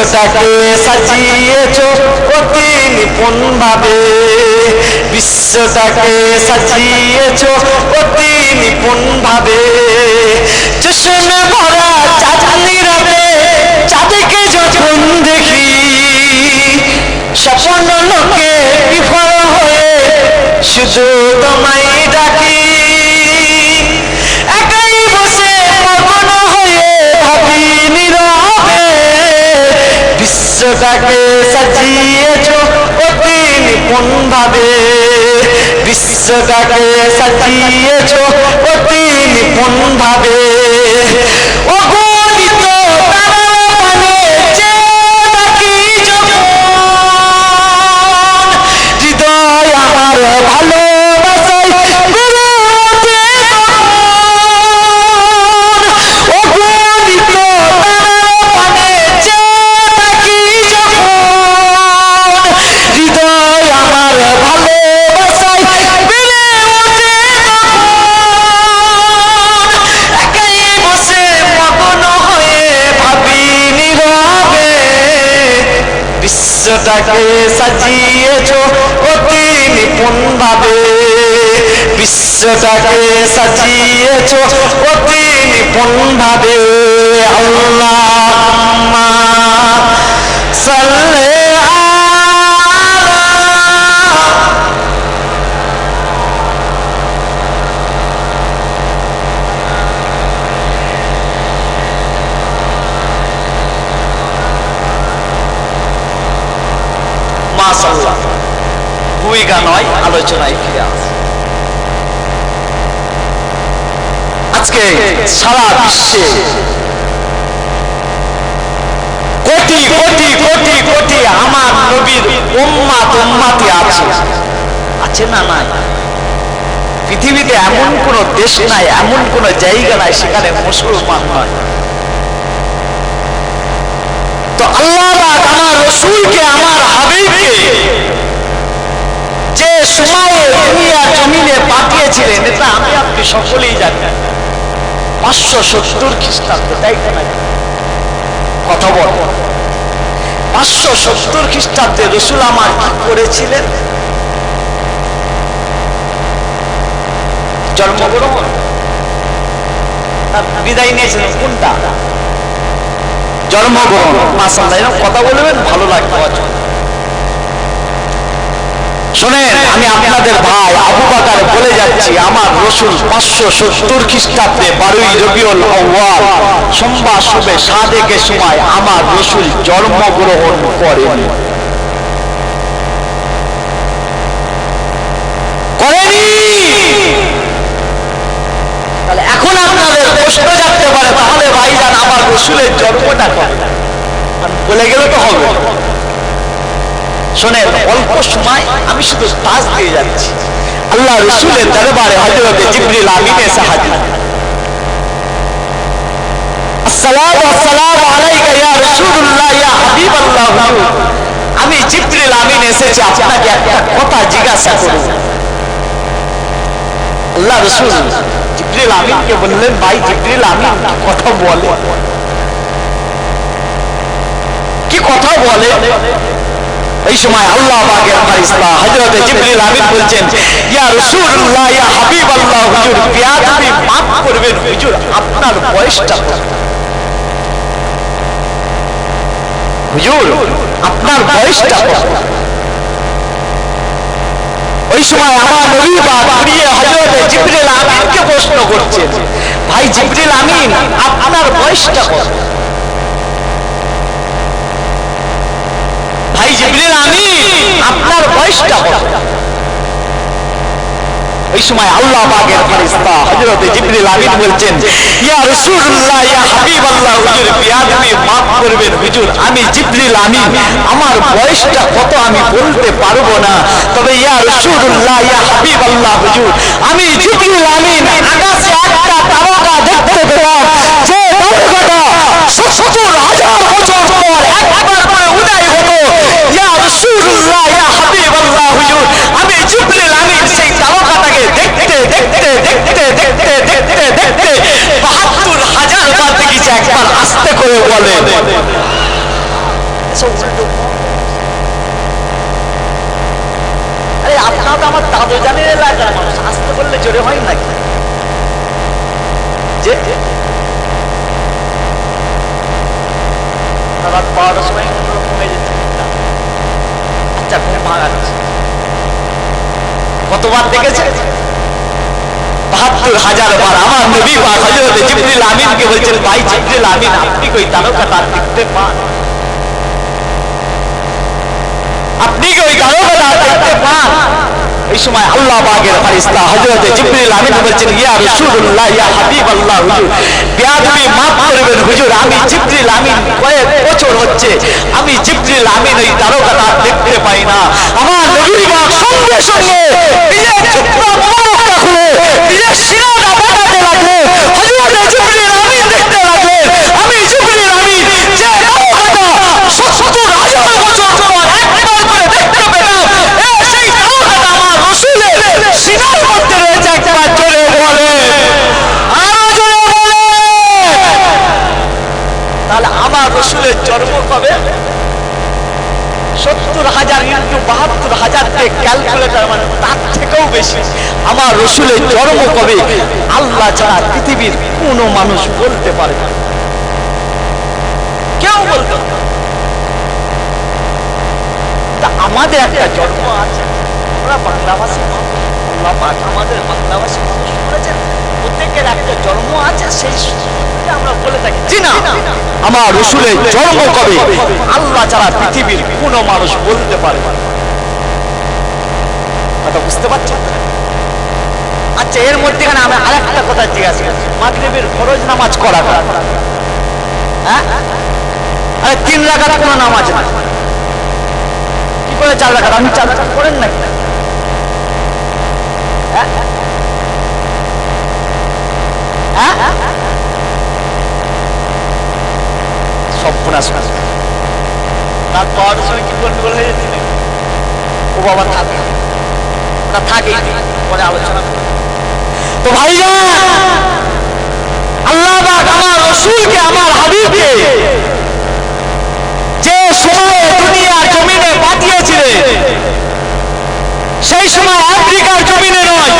বিশ্বটাকে সাজিয়েছ অতি নিপুণ ভাবে বিশ্বটাকে সাজিয়েছ অতি নিপুণ ভাবে চষমে ভরা চাঁদনি রাতে চাঁদকে যখন দেখি, স্বপ্ন লোকে বিফল হয়ে শুধু তোমায় বিশ্বটাকে সাজিয়েছ অতি নিপুণ ভাবে বিশ্বটাকে সাজিয়েছ অতি নিপুণ বিশ্বটাকে সাজিয়েছ অতি নিপুণভাবে। বিশ্বটাকে সাজিয়েছ অতি নিপুণভাবে। আল্লাহ মাসাল্লাহ ভূমিকা নয়, আলোচনায় ফিরে আজকে সারা বিশ্বে কোটি কোটি কোটি কোটি আমার নবীর উম্মাত, উম্মাতি আছে। আছে না নাই? পৃথিবীতে এমন কোন দেশ নাই, এমন কোন জায়গা নাই সেখানে মুসলমান নয়। তো আল্লাহ আমার রসুলকে, আমার হাবিবকে যে সময়ে দুনিয়া জমিনে পাঠিয়েছিলেন, এটা আমি আপনি সকলেই জানি। পাঁচশো সত্তর খ্রিস্টাব্দে, তাই নাকি? কথা বল। পাঁচশো সত্তর খ্রিস্টাব্দে রসুল আমার কি করেছিলেন? জন্মগ্রহণ। বিদায় নিয়েছিলেন কোনটা? জন্মগ্রহণ। মাসাল্লাহ এরকম কথা বলবেন ভালো লাগবে। শোনেন আমি আপনাদের ভাই আবু বাকার বলে যাচ্ছি আমার রসুল পাঁচশো সত্তর খ্রিস্টাব্দে বারোই রবিউল আউয়াল সোমবার শুভে সাদেকের সময় আমার রসুল জন্মগ্রহণ করেন। করেনি তাহলে এখন আপনাদের প্রশ্ন জানতে পারে তাহলে ভাইজান আমার রসুলের জন্মটা কবে? বলে গেলে তো হবে। শোনেন, অল্প সময় আমি শুধু তাজ দিয়ে যাচ্ছি। আল্লাহ রসুলের দরবারে হজরতে জিবরিল আমিন হাজির। আসসালামু আসসালামু আলাইকা ইয়া রাসূলুল্লাহ, ইয়া হাবিবাল্লাহ। আমি জিবরিল আমিন এসেছি, আপনাকে একটা কথা জিজ্ঞাসা করব। আল্লাহ রসুল জিবরিল আমিনকে বললেন, ভাই, জিবরিল আমিন কথা বলে? কি কথা বলে? এই সময় আল্লাহ ফারিস্তা জিবরিল আমিন বলছেন, ইয়া রাসূলুল্লাহ, ইয়া হাবিবাল্লাহ, হুজুর করবেন, হুজুর, আপনার বয়সটা হুজুর, আপনার বয়সটা ওই সময় আমার নবী পাক ঘুরিয়ে হযরত জিবরিল আমিনকে প্রশ্ন করছেন, ভাই জিবরিল আমিন, আপনার বয়সটা কত? জিবরিল আমিন, আপনার বয়সটা সময় আল্লাহ পাকের ফেরেশতা জিবরিল আমিন বলছেন, ইয়া রাসূলুল্লাহ, ইয়া হাবিবাল্লাহ, হুজুর maaf করবেন, হুজুর, আমি জিবরিল আমিন, আমার বয়সটা কত আমি বলতে পারব না, তবে ইয়া রাসূলুল্লাহ, ইয়া হাবিবাল্লাহ, হুজুর, আমি জিবরিল আমিন আকাশে একটা তারকা দেখতে পেলাম যে তারকাটা সত্তর হাজার বছর পর একবার করে উদয় হতো ইয়া রাসূলুল্লাহ ইয়া হাবিবাল্লাহ হুজুর আমি জিবরিল আমিন সেই তারকাটাকে দেখতে দেখতে দেখতে দেখতে দেখতে দেখতে বাহাত্তর হাজার বার দেখেছি একবার আস্তে করে বলে। আরে আপনার তো আমার দাদু জানের এলাকার মানুষ, আসতে বললে জোরে হয় নাকি? যে রাত বারোটার সময় অন্যরকম হয়ে যেত আচ্ছা ঘুম কতবার দেখেছে? বাহাত্তর হাজার বার। আমার নবী বা হজরত জিবরিল আমিনকে বলছেন, ভাই জিবরিল আমিন, আপনি কই তার দেখতে পান আপনি কি ওই তারকা তার দেখতে পান এই সময় আল্লাহ পাকের ফারিস্তা হযরত জিবরিল আমিন বলছেন, ইয়া রাসূলুল্লাহ, ইয়া হাবিবাল্লাহ, হুজুর, বেয়াদবি maaf করবেন, হুজুর, আমি জিবরিল আমিন কয়েক বছর হচ্ছে, আমি জিবরিল আমিন ওই তারকাটা দেখতে পাই না। আমার নবী পাক সঙ্গে সঙ্গে নিজের চোখটা মুখটা খুলে নিজের সিনাটা বাঁকাতে লাগল হযরত জিবরিল আমিন দেখতে লাগলেন আমি জিবরিল আমিন যে তারকাটা সত্তর হাজার বছর পর একবার করে দেখতে পেলাম এ সেই তারকাটা আমার রসুলের সিনার মধ্যে রয়েছে একবার জোরে বলে আরও জোরে বলে তাহলে আমার রসুলের জন্ম কবে সত্তর হাজার ইন্টু বাহাত্তর হাজারকে ক্যালকুলেটার মানে তার থেকেও বেশি আমার রসুলের জন্ম কবে? আল্লাহ ছাড়া পৃথিবীর কোনো মানুষ বলতে পারে না। কেউ বলতে আমাদের একটা জন্ম আছে। আমরা বাংলা ভাষী মানুষ। আল্লাহ পাক আমাদের বাংলা ভাষী মানুষ করেছেন প্রত্যেকের একটা জন্ম আছে সেই আমরা বলে থাকি। না আমার রসুলের জন্ম কবে? আল্লাহ ছাড়া পৃথিবীর কোনো মানুষ বলতে পারে। কথা বুঝতে পারছেন? আচ্ছা এর মধ্যেখানে আমি আরেকটা কথা জিজ্ঞাসা মাগরিবের ফরজ নামাজ করা হ্যাঁ? আরে তিন রাখার কোনো নামাজ না। কি করে চার রাখার আপনি চার রাখার করেন না হ্যাঁ? হ্যাঁ? সময় কি হয়ে যাচ্ছে ও বাবা থাকে। না থাকে পরে আলোচনা করব। তো ভাইজান আল্লাহ পাক আমার রসুলকে আমার হাবিবকে যে সময়ে দুনিয়ার জমিনে পাঠিয়েছিলেন সেই সময় আফ্রিকার জমিনে নয়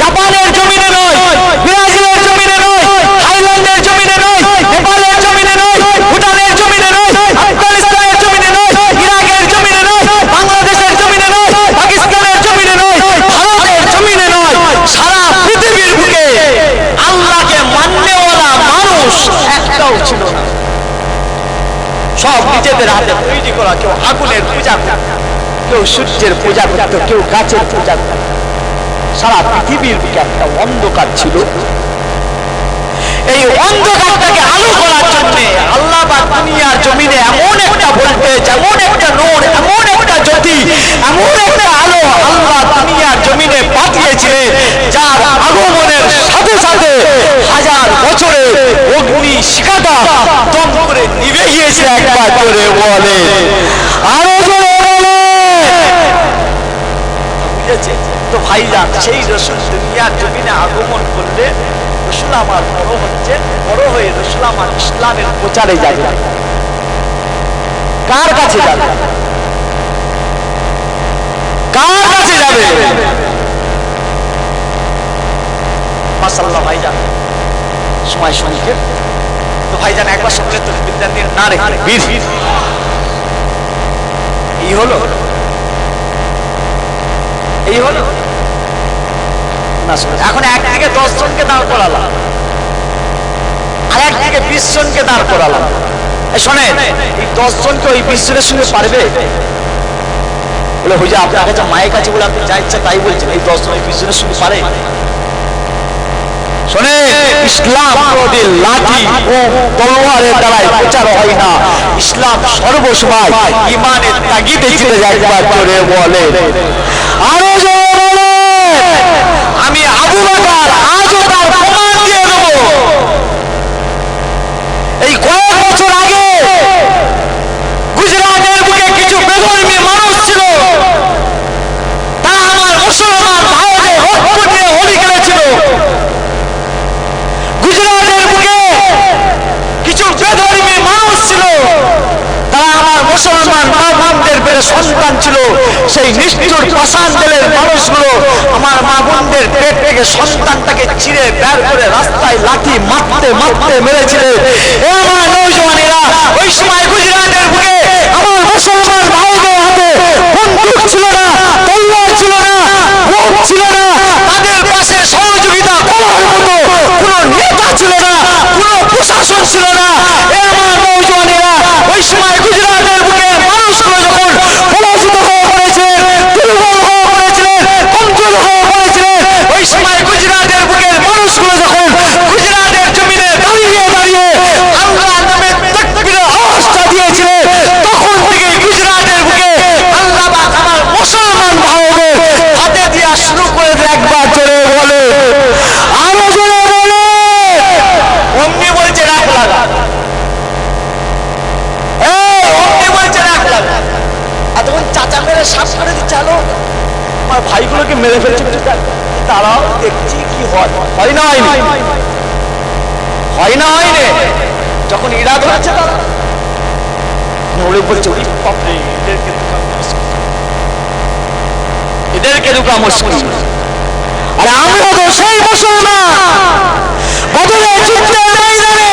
জাপানের জমিনে নয় ব্রাজিলের জমিনে নয় থাইল্যান্ডের জমিনে নয় নেপালের জমিনে নয় ভুটানের জমিনে নয় আফগানিস্তানের জমিনে নয় ইরাকের জমিনে নয় বাংলাদেশের জমিনে নয় পাকিস্তানের জমিনে নয় ভারতের জমিনে নয় সারা পৃথিবীর বুকে আল্লাহকে মান্যওয়ালা মানুষ একটাও ছিল না। সব নিজেদের হাতে তৈরি করা, কেউ আগুনের পূজা করত, কেউ সূর্যের পূজা করত, কেউ গাছের পূজা করত। সারা পৃথিবীর বুকে একটা অন্ধকার ছিল। এই অন্ধকারটাকে আলো করার জন্য আল্লাহ বা দুনিয়ার জমিনে এমন একটা ভোল্টেজ, এমন একটা নূর এমন একটা জ্যোতি, এমন একটা আলো আল্লাহ দুনিয়ার জমিনে পাঠিয়েছিলেন যার শিখাটা দম করে নিভে গিয়েছে একবার জোরে বলে। আরও জোরে বলে। তো ভাইজান সেই রসুল দুনিয়ার জমিনে আগমন করলে রসুল আমার বড় হচ্ছে বড় হয়ে রসুল আমার ইসলামের প্রচারে যাবে। কার কাছে যাবে? কার কাছে যাবে? মাসাল্লাহ ভাইজান সময় সংক্ষেপ। তো ভাইজান একবার সকলে তো বিদ্যান দিয়ে না বীর এই হলো। এই হলো। না শুনুন, এখন একদিকে দশ জনকে দাঁড় করালাম। আর একদিকে বিশ জনকে দাঁড় করালাম। এই শোনেন এই দশ জনকে ওই বিশ জনের সঙ্গে পারবে? বলে হুজা আপনার কাছে মায়ের কাছে বলে আপনি যা ইচ্ছা তাই বলছেন। এই দশ জন ওই বিশ জনের সঙ্গে পারে? শোনে ইসলাম কোনদিন লাঠি ও তলোয়ারের দ্বারাই প্রচার হয় না। ইসলাম সর্বসময় ইমানের তাগিদে জিতে যায় একবার জোরে বলে। আরও জোরে বলে। আমি আবু বকর আজও তার প্রমাণ দিয়ে দেবো। এই কয়েক বছর আগে গুজরাটের বুকে কিছু বেধর্মী মানুষ ছিল তারা আমার মুসলমান ভাইদের রক্ত নিয়ে হোলি খেলেছিল গুজরাটের বুকে কিছু বেধর্মী মানুষ ছিল তারা আমার সন্তান ছিল, সেই নিষ্ঠুর পাষাণদের মানুষগুলো আমার মা বোনদের পেট থেকে সন্তানটাকে চিরে বের করে রাস্তায় লাঠি মারতে মারতে মেরেছিলেন আমার ওই সময় গুজরাটের বুকে আমার মুসলমান ভাইদের হাতে বন্দুক ছিল না তলোয়ার ছিল না বোম ছিল না তাদের পাশে সহযোগিতা করার মতো কোনো নেতা ছিল না কোনো প্রশাসন ছিল না এ আমার নৌজওয়ানেরা ওই সময় গুজরাটের বুকে মানুষগুলো যখন পরাজিত হয়ে পড়েছিলেন দুর্বল হয়ে পড়েছিলেন কমজোর হয়ে পড়েছিলেন ওই সময় গুজরাটের বুকের মানুষগুলো যখন গুজরাটের জমিনে দাঁড়িয়ে দাঁড়িয়ে আল্লাহ নামে তাকবীরের আওয়াজটা দিয়েছিলেন তখন থেকে গুজরাটের বুকে আল্লাহ পাক আমার মুসলমান ভাইদের হাতে দিয়া শুরু করে দেয় একবার জোরে বলে আরও জোরে বলে অমনি বলছে রাখ লাগা এই অমনি বলছে রাখ লাগা আর তখন চাচা মেরে শ্বাস করে দিচ্ছে আলো আমার ভাইগুলোকে মেরে ফেলছে তারাও দেখছি কি হয় হয় না হয়নি হয় না হয়নি যখন ইরা ধরেছে তারা ওরে বলছে এদেরকে। এদেরকে মুশকিল। আরে আমরা তো সেই মুসলমান। বদলে যুদ্ধের ময়দানে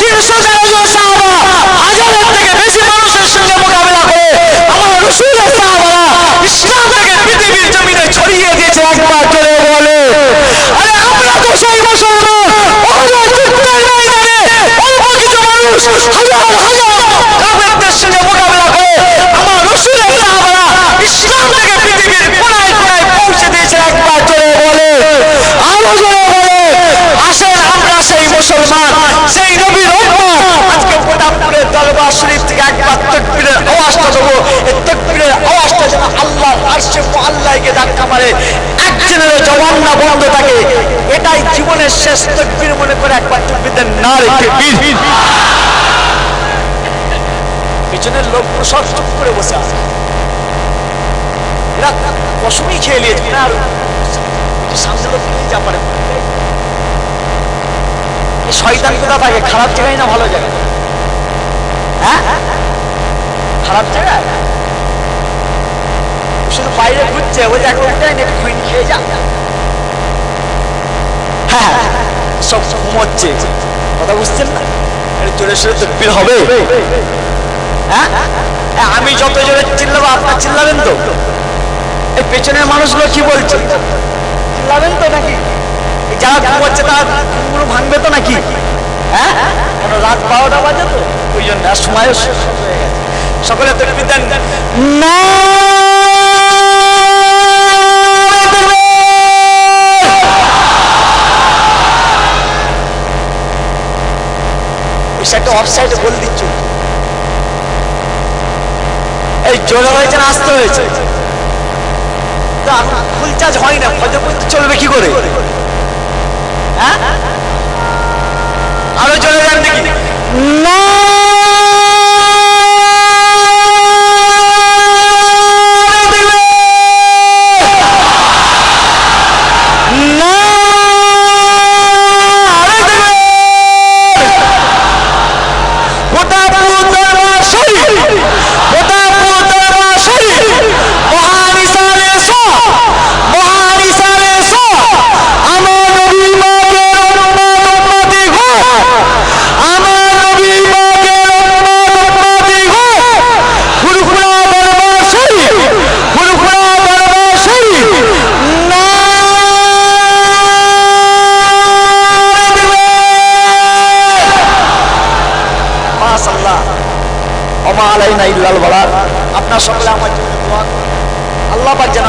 তিনশো জন সাহাবা হাজারের থেকে বেশি মানুষের সঙ্গে মোকাবেলা করে আমার রসুলের সাহাবারা ইসলাম থেকে পৃথিবীর জমিনে ছড়িয়ে দিয়েছে একবার চলে বলে। আরে আমরা তো সেই মুসলমান বদলে যুদ্ধের ময়দানে অল্প কিছু মানুষ হাজার হাজার কাফেরদের সঙ্গে মোকাবেলা করে আমার রসুলের সাহাবারা ইসলাম থেকে পৃথিবীর কোনায় কোনায় পৌঁছে দিয়েছে একবার চলে বলে আরও জোরে বলে আসেন আমরা সেই মুসলমান সেই নবীর উম্মত আজকে প্রতাপপুরের দরবার শরীফ থেকে একবার তকবীরের আওয়াজটা দেবো এই তকবীরের আওয়াজটা যেন আল্লাহ আরশে ধাক্কা মারে। জবান না বন্ধ থাকে। এটাই জীবনের শেষ তকবীর মনে করে একবার না রেখে। পিছনের চুপ করে বসে আছে। খেয়ে নিয়েছে। না আর সামনে লোক নিয়ে যা পারে। শয়তান কোথা থাকে খারাপ জায়গায় না ভালো জায়গায়? হ্যাঁ? খারাপ জায়গায়? শুধু বাইরে ঘুরছে ওই যে একটাই না একটু খেয়ে যা। হ্যাঁ সব ঘুমোচ্ছে। কথা বুঝছেন না? জোরে সোরে তকবির হবে। হ্যাঁ হ্যাঁ, আমি যত জোরে চিল্লাবো আপনার চিল্লাবেন তো। এই পেছনের মানুষগুলো কি বলছে? চিল্লাবেন তো নাকি? যারা ঘুমাচ্ছে তারা ঘুমগুলো ভাঙবে তো নাকি? হ্যাঁ? কেন রাত বারোটা বাজে তো ওই জন্য। আর সময়ও শেষ হয়ে গেছে। সকলে তো দেন। না সেটা অফ সাইডে বলে দিচ্ছ। এই জোরে হয়েছে না আসতে হয়েছে। ফুল চার্জ হয় না ফজর পর্যন্ত চলবে কি করে? হ্যাঁ? আরও চলে যান দেখি। না না!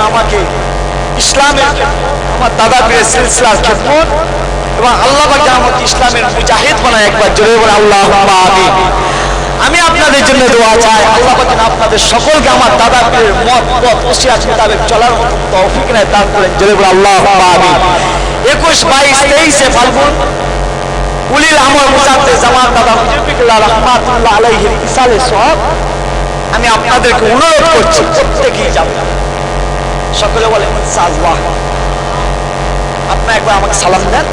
আমাকে ইসলামের আমার দাদা পীরের সিলসিলার খেদমত এবং আল্লাহ পাক আমাকে ইসলামের মুজাহিদ বানায় একবার জোরে বলে আল্লাহ আমি আপনাদের জন্য দোয়া চাই, আল্লাহ পাক আপনাদের সকলকে আমার দাদা পীরের মত, পথ, ওসিয়াত মোতাবেক চলার মতো তৌফিক নেয়, দান করেন, জোরে বলে আল্লাহ একুশ বাইশ তেইশে ফাল্গুন, উলিল আমর মুজাদ্দে জামাত দাদা হুজুরবিল্লাহ রহমাতুল্লাহ আলাইহির ইসালে সব আমি আপনাদেরকে অনুরোধ করছি, প্রত্যেকেই যাব সকলে বলে সাজবাহ আপনি একবার আমাকে সালাম দেন।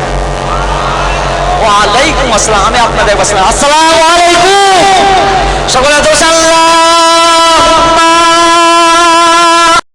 ওয়ালাইকুম আসসালাম, আমি আপনাদের একবার আসসালাম আলাইকুম। সকলে দোষ আল্লাহ।